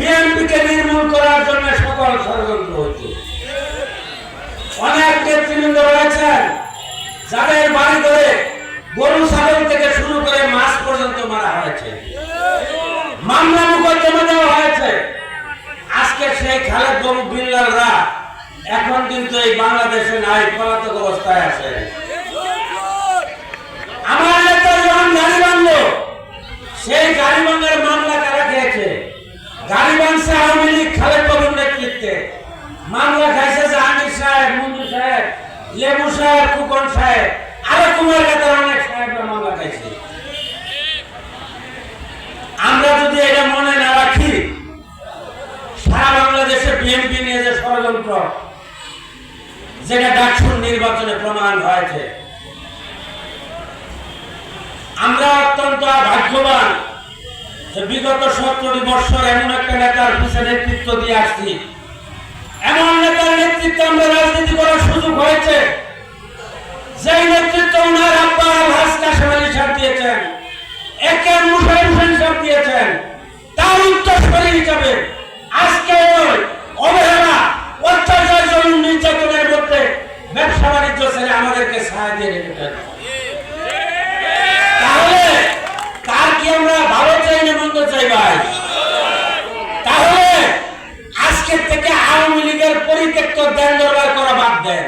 বিএনপিকে নির্মূল করার জন্য সকল ষড়যন্ত্র হচ্ছে অনেক নেতৃবৃন্দ রয়েছেন, যাদের বাড়ি ধরে গরু, ছাগল থেকে শুরু করে মাছ পর্যন্ত মারা হয়েছে। মামলা মোকদ্দমা দেওয়া হয়েছে। আজকে সেই খালেদ বাবু বিল্লালরা এখন কিন্তু এই বাংলাদেশে নাই, পলাতক অবস্থায় আছে। আমার নেতা যখন গাড়ি বাংলো সেই গাড়ি ভাঙার মামলা কারা খেয়েছে? ভাঙছে আওয়ামী লীগ খালেদ বাবুর আমরা যদি এটা মনে না রাখি, সারা বাংলাদেশে বিএনপি নিয়ে যে ষড়যন্ত্র, যেটা ডাকসুর নির্বাচনে প্রমাণ হয়েছে। আমরা অত্যন্ত ভাগ্যবান বিগত সত্তরটি বছর এমন নেতার পিছনে নেতৃত্ব দিয়ে আসছি। এমন নেতার নেতৃত্বে আমরা রাজনীতি করার সুযোগ হয়েছে। যেই নেতৃত্ব ওনার আব্বা আলহাজ কাশেম আলী দিয়েছেন, একে দিয়েছেন, তার হিসাবে আজকে অবহেলা, অত্যাচার নির্যাতনের মধ্যে ব্যবসা বাণিজ্য আমাদেরকে সাহায্য ক্রিকেট তো দেন দরবার করা বাদ দেন।